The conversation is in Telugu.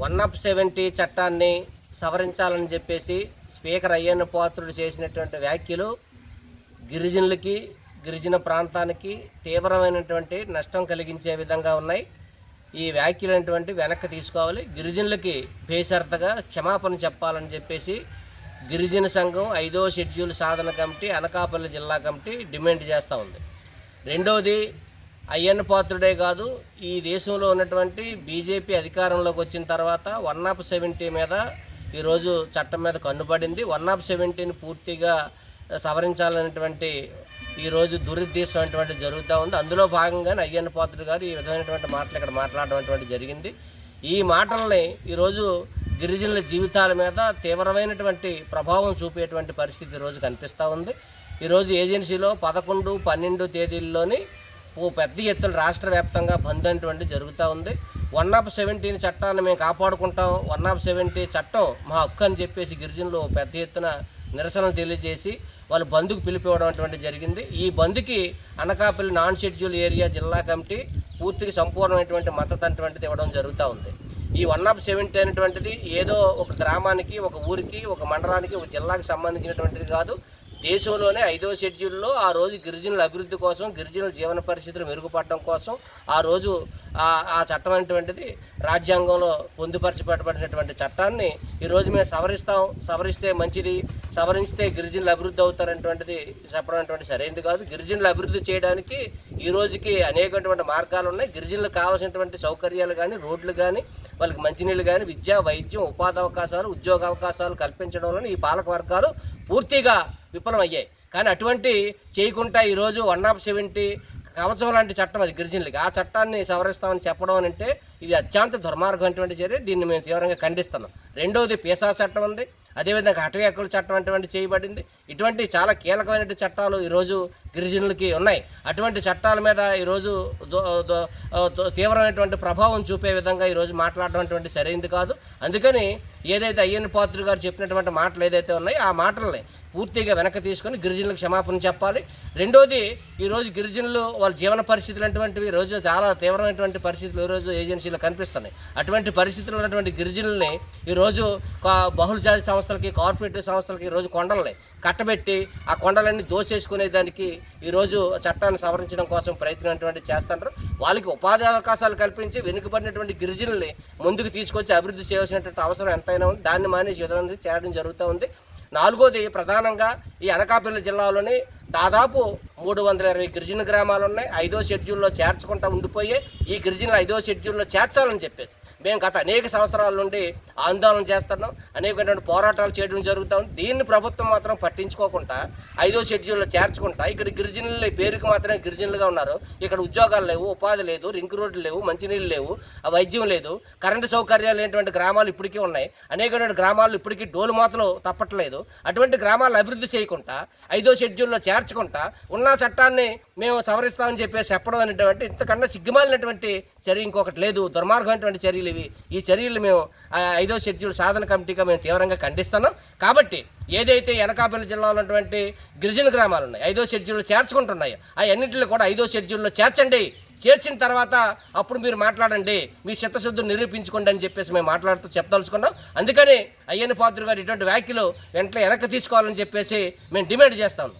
వన్ ఆఫ్ సెవెంటీ చట్టాన్ని సవరించాలని చెప్పేసి స్పీకర్ అయ్యన్న పాత్రుడు చేసినటువంటి వ్యాఖ్యలు గిరిజనులకి గిరిజన ప్రాంతానికి తీవ్రమైనటువంటి నష్టం కలిగించే విధంగా ఉన్నాయి. ఈ వ్యాఖ్యలు అనేటువంటి వెనక్కి తీసుకోవాలి. గిరిజనులకి బేసరతగా క్షమాపణ చెప్పాలని చెప్పేసి గిరిజన సంఘం ఐదో షెడ్యూల్ సాధన కమిటీ అనకాపల్లి జిల్లా కమిటీ డిమాండ్ చేస్తూ ఉంది. రెండవది అయ్యన్న పాత్రుడే కాదు ఈ దేశంలో ఉన్నటువంటి బీజేపీ అధికారంలోకి వచ్చిన తర్వాత వన్ ఆఫ్ సెవెంటీ మీద ఈరోజు చట్టం మీద కన్నుపడింది. వన్ ఆఫ్ సెవెంటీని పూర్తిగా సవరించాలనేటువంటి ఈరోజు దురుద్దేశం అటువంటి జరుగుతూ ఉంది. అందులో భాగంగానే అయ్యన్న పాత్రుడు గారు ఈ విధమైనటువంటి మాటలు ఇక్కడ మాట్లాడడం అటువంటి జరిగింది. ఈ మాటల్ని ఈరోజు గిరిజనుల జీవితాల మీద తీవ్రమైనటువంటి ప్రభావం చూపేటువంటి పరిస్థితి ఈరోజు కనిపిస్తూ ఉంది. ఈరోజు ఏజెన్సీలో పదకొండు పన్నెండు తేదీల్లోని పెద్ద ఎత్తున రాష్ట్ర వ్యాప్తంగా బంద్ అనేటువంటి జరుగుతూ ఉంది. వన్ ఆఫ్ సెవెంటీన్ చట్టాన్ని మేము కాపాడుకుంటాం. వన్ ఆఫ్ సెవెంటీ చట్టం మా హక్కు అని చెప్పేసి గిరిజనులు పెద్ద ఎత్తున నిరసనలు తెలియజేసి వాళ్ళు బంద్కు పిలిపివ్వడం అటువంటి జరిగింది. ఈ బంద్కి అనకాపల్లి నాన్ షెడ్యూల్ ఏరియా జిల్లా కమిటీ పూర్తిగా సంపూర్ణమైనటువంటి మద్దతు అటువంటిది ఇవ్వడం జరుగుతూ ఉంది. ఈ వన్ ఆఫ్ సెవెంటీ అనేటువంటిది ఏదో ఒక గ్రామానికి ఒక ఊరికి ఒక మండలానికి ఒక జిల్లాకి సంబంధించినటువంటిది కాదు. దేశంలోనే ఐదవ షెడ్యూల్లో ఆ రోజు గిరిజనుల అభివృద్ధి కోసం గిరిజనుల జీవన పరిస్థితులు మెరుగుపడడం కోసం ఆ రోజు ఆ చట్టం అనేటువంటిది రాజ్యాంగంలో పొందుపరచబడినటువంటి చట్టాన్ని ఈరోజు మేము సవరిస్తాం. సవరిస్తే మంచిది. సవరిస్తే గిరిజనులు అభివృద్ధి అవుతారనేటువంటిది చెప్పడం అనేటువంటి సరైనది కాదు గిరిజనులు అభివృద్ధి చేయడానికి ఈ రోజుకి అనేకటువంటి మార్గాలు ఉన్నాయి. గిరిజనులకు కావాల్సినటువంటి సౌకర్యాలు కానీ రోడ్లు కానీ వాళ్ళకి మంచినీళ్ళు కానీ విద్య వైద్యం ఉపాధి అవకాశాలు ఉద్యోగ అవకాశాలు కల్పించడంలో ఈ పాలక వర్గాలు పూర్తిగా విఫలమయ్యాయి. కానీ అటువంటి చేయకుండా ఈరోజు వన్ ఆఫ్ సెవెంటీ కవచం లాంటి చట్టం అది గిరిజనులకి. ఆ చట్టాన్ని సవరిస్తామని చెప్పడం అని అంటే ఇది అత్యంత దుర్మార్గం అటువంటి చర్య. దీన్ని మేము తీవ్రంగా ఖండిస్తున్నాం. రెండవది పీసా చట్టం ఉంది. అదేవిధంగా అటవీ హక్కుల చట్టం అటువంటి చేయబడింది. ఇటువంటి చాలా కీలకమైనటువంటి చట్టాలు ఈరోజు గిరిజనులకి ఉన్నాయి. అటువంటి చట్టాల మీద ఈరోజు దో- దో- తీవ్రమైనటువంటి ప్రభావం చూపే విధంగా ఈరోజు మాట్లాడడం అటువంటి సరైనది కాదు. అందుకని ఏదైతే అయ్యన్న పాత్రుడు గారు చెప్పినటువంటి మాటలు ఏదైతే ఉన్నాయో ఆ మాటల్ని పూర్తిగా వెనక్కి తీసుకొని గిరిజనులకు క్షమాపణ చెప్పాలి. రెండోది ఈరోజు గిరిజనులు వాళ్ళ జీవన పరిస్థితులు అటువంటివి రోజు చాలా తీవ్రమైనటువంటి పరిస్థితులు ఈరోజు ఏజెన్సీలో కనిపిస్తున్నాయి. అటువంటి పరిస్థితులు ఉన్నటువంటి గిరిజనుల్ని ఈరోజు బహుళజాతి సంస్థలకి కార్పొరేటివ్ సంస్థలకి ఈరోజు కొండల్ని కట్టబెట్టి ఆ కొండలన్నీ దోసేసుకునే దానికి ఈరోజు చట్టాన్ని సవరించడం కోసం ప్రయత్నం అటువంటి చేస్తుంటారు. వాళ్ళకి ఉపాధి అవకాశాలు కల్పించి వెనుకబడినటువంటి గిరిజనుల్ని ముందుకు తీసుకొచ్చి అభివృద్ధి చేయాల్సినటువంటి అవసరం ఎంత ఎంతైనా ఉంది దాన్ని మానేసి విధానం విధంగా చేయడం జరుగుతూ ఉంది. నాలుగోది ప్రధానంగా ఈ అనకాపల్లి జిల్లాలోని దాదాపు మూడు వందల ఇరవై గిరిజన గ్రామాలు ఉన్నాయి. ఐదో షెడ్యూల్లో చేర్చకుండా ఉండిపోయి ఈ గిరిజనులు ఐదో షెడ్యూల్లో చేర్చాలని చెప్పేసి మేము గత అనేక సంవత్సరాల నుండి ఆందోళన చేస్తున్నాం అనేకటువంటి పోరాటాలు చేయడం జరుగుతాం దీన్ని ప్రభుత్వం మాత్రం పట్టించుకోకుండా ఐదో షెడ్యూల్లో చేర్చుకుంటా ఇక్కడ గిరిజనుల పేరుకి మాత్రమే గిరిజనులుగా ఉన్నారు. ఇక్కడ ఉద్యోగాలు లేవు ఉపాధి లేదు రింక్ రోడ్లు లేవు మంచినీళ్ళు లేవు ఆ వైద్యం లేదు కరెంటు సౌకర్యాలు లేనటువంటి గ్రామాలు ఇప్పటికీ ఉన్నాయి. అనేకటువంటి గ్రామాలు ఇప్పటికీ డోలు మాత్రం తప్పట్లేదు. అటువంటి గ్రామాలను అభివృద్ధి చేయకుండా ఐదో షెడ్యూల్లో చేర్చకుండా ఉన్న చట్టాన్ని మేము సవరిస్తామని చెప్పేసి చెప్పడం అనేటువంటి ఇంతకన్నా సిగ్గుమాలినటువంటి చర్య ఇంకొకటి లేదు. దుర్మార్గమైనటువంటి చర్యలు అనేవి ఈ చర్యలు మేము ఐదో షెడ్యూల్ సాధన కమిటీగా మేము తీవ్రంగా ఖండిస్తున్నాం. కాబట్టి ఏదైతే ఎనకాపల్లి జిల్లాలో ఉన్నటువంటి గిరిజన గ్రామాలు ఉన్నాయి ఐదో షెడ్యూల్లో చేర్చుకుంటున్నాయి ఆ అన్నింటిలో కూడా ఐదో షెడ్యూల్లో చేర్చండి. చేర్చిన తర్వాత అప్పుడు మీరు మాట్లాడండి మీ చిత్తశుద్ధులు నిరూపించుకోండి అని చెప్పేసి మేము మాట్లాడుతూ చెప్పదలుచుకున్నాం. అందుకని అయ్యన్న పాత్రుడు గారు ఇటువంటి వ్యాఖ్యలు వెంటనే వెనక్కి తీసుకోవాలని చెప్పేసి మేము డిమాండ్ చేస్తాం